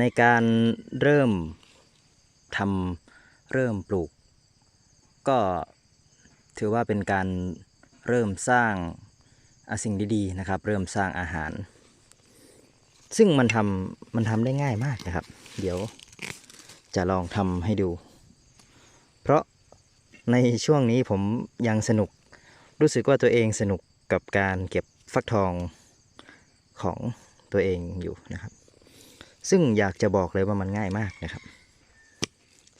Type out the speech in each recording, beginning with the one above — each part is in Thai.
ในการเริ่มทำเริ่มปลูก ก็ถือว่าเป็นการเริ่มสร้างสิ่งดีๆนะครับ เริ่มสร้างอาหาร ซึ่งมันทำมันทำได้ง่ายมากนะครับ เดี๋ยวจะลองทำให้ดู เพราะในช่วงนี้ผมยังสนุกรู้สึกว่าตัวเองสนุกกับการเก็บฟักทองของตัวเองอยู่นะครับ ซึ่งอยากจะบอกเลยว่ามันง่ายมากนะครับ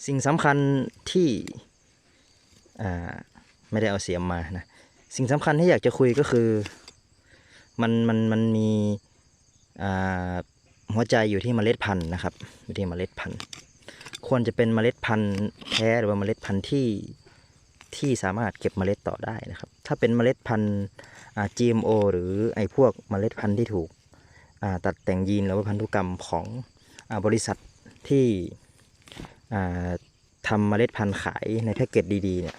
สิ่งสำคัญที่ไม่ได้เอาเสียมมานะสิ่งสำคัญที่อยากจะคุยก็คือมันมันมันมีหัวใจอยู่ที่เมล็ดพันธุ์นะครับอยู่ที่เมล็ดพันธุ์ ควรจะเป็นเมล็ดพันธุ์แท้หรือว่าเมล็ดพันธุ์ที่ที่สามารถเก็บเมล็ดต่อได้นะครับ ถ้าเป็นเมล็ดพันธุ์ GMO หรือไอ้พวกเมล็ดพันธุ์ที่ถูก ตัดแต่งยีนหรือว่าพันธุกรรมของอบริษัทที่ทำเมล็ดพันธุ์ขายในแพ็กเกจดีๆเนี่ย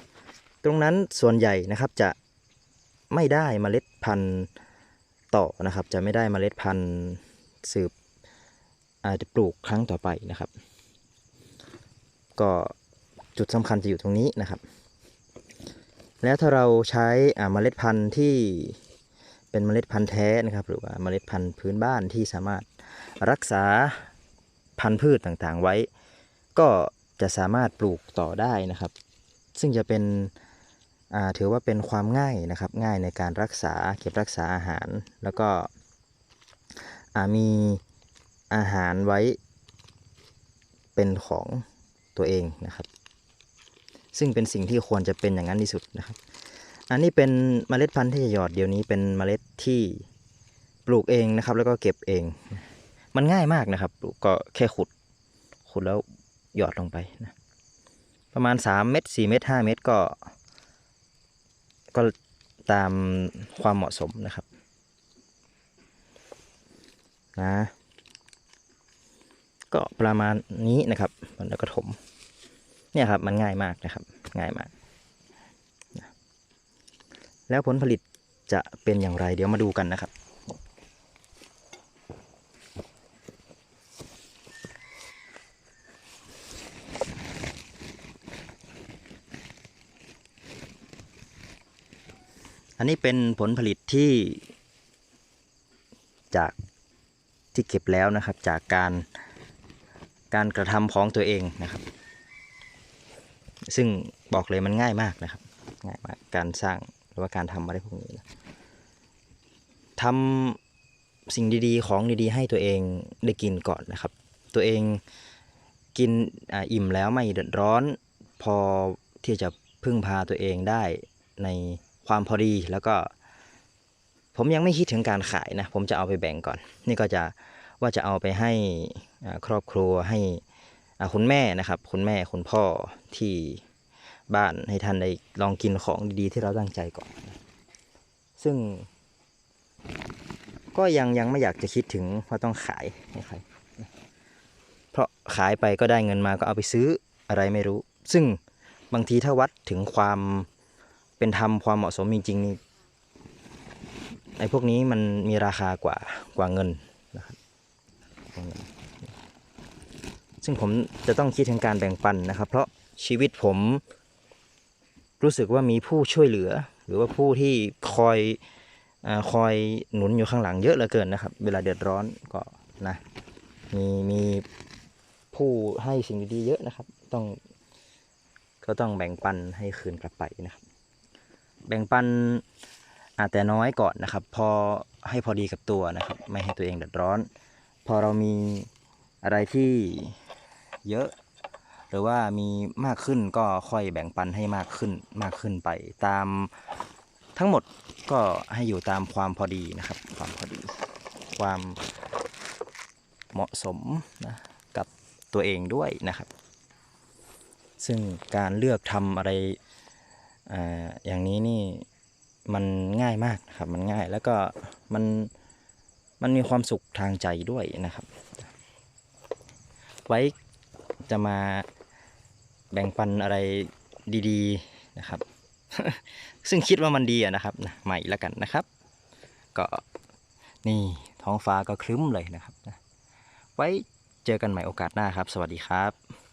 ตรงนั้นส่วนใหญ่นะครับจะไม่ได้เมล็ดพันธุ์ต่อนะครับ จะไม่ได้เมล็ดพันธุ์สืบอาจจะปลูกครั้งต่อไปนะครับ ก็จุดสำคัญจะอยู่ตรงนี้นะครับ แล้วถ้าเราใช้เมล็ดพันธุ์ที่ เป็นเมล็ดพันธุ์แท้นะครับ หรือว่าเมล็ดพันธุ์พื้นบ้านที่สามารถรักษาพันธุ์พืชต่างๆไว้ ก็จะสามารถปลูกต่อได้นะครับ ซึ่งจะเป็นถือว่าเป็นความง่ายนะครับง่ายในการรักษาเก็บรักษาอาหาร แล้วก็มีอาหารไว้เป็นของตัวเองนะครับ ซึ่งเป็นสิ่งที่ควรจะเป็นอย่างนั้นที่สุดนะครับ อันนี้เป็นเมล็ดพันธุ์ที่จะหยอดเดี๋ยวนี้เป็นเมล็ดที่ปลูกเองนะครับ แล้วก็เก็บเอง มันง่ายมากนะครับปลูกก็แค่ขุด ขุดแล้วหยอดลงไปนะประมาณ 3 เม็ด4เม็ด5เม็ดก็ ก็ตามความเหมาะสมนะครับนะก็ประมาณนี้นะครับ แล้วก็ถม เนี่ยครับ มันง่ายมากนะครับ ง่ายมาก แล้วผลผลิตจะเป็นอย่างไร เดี๋ยวมาดูกันนะครับ อันนี้เป็นผลผลิตที่จากที่เก็บแล้วนะครับจากการการกระทำของตัวเองนะครับ ซึ่งบอกเลยมันง่ายมากนะครับ ง่ายมากการสร้าง หรือว่าการทำอะไรพวกนี้นะทำสิ่งดีๆ ของดีๆ ให้ตัวเองได้กินก่อนนะครับ ตัวเองกินออิ่มแล้วไม่เดือดร้อน พอที่จะพึ่งพาตัวเองได้ในความพอดีแล้วก็ ผมยังไม่คิดถึงการขายนะ ผมจะเอาไปแบ่งก่อน นี่ก็จะว่าจะเอาไปให้ครอบครัวให้คุณแม่นะครับ คุณแม่คุณพ่อที่ บ้านให้ท่านได้ลองกินของดีๆที่เราตั้งใจก่อน ซึ่ง ก็ยังยังไม่อยากจะคิดถึงว่าต้องขายให้ใครเพราะขายไปก็ได้เงินมาก็เอาไปซื้ออะไรไม่รู้ ซึ่งบางทีถ้าวัดถึงความเป็นธรรมความเหมาะสมจริงๆนี่ไอ้พวกนี้มันมีราคากว่ากว่าเงินนะครับซึ่งผมจะต้องคิดถึงการแบ่งปันนะครับ เพราะชีวิตผม รู้สึกว่ามีผู้ช่วยเหลือ หรือว่าผู้ที่คอยอคอยหนุนอยู่ข้างหลังเยอะเหลือเกินนะครับ เวลาเดือดร้อนก็นะมีมีผู้ให้สิ่งดีๆเยอะนะครับ ต้องก็ต้องแบ่งปันให้คืนกลับไปนะครับ แบ่งปันอาจแต่น้อยก่อนนะครับ พอให้พอดีกับตัวนะครับ ไม่ให้ตัวเองเดือดร้อน พอเรามีอะไรที่เยอะ หรือว่ามีมากขึ้นก็ค่อยแบ่งปันให้มากขึ้นมากขึ้นไป ตามทั้งหมดก็ให้อยู่ตามความพอดีนะครับ ความพอดี ความเหมาะสมนะกับตัวเองด้วยนะครับ ซึ่งการเลือกทำอะไรออย่างนี้นี่มันง่ายมากครับมันง่ายแล้วก็มันมันมีความสุขทางใจด้วยนะครับ ไว้จะมา แบ่งปันอะไรดี ๆนะครับ ซึ่งคิดว่ามันดีอะนะครับนะใหม่ละกันนะครับ ก็นี่ท้องฟ้าก็ครึ้มเลยนะครับนะไว้เจอกันใหม่โอกาสหน้าครับ สวัสดีครับ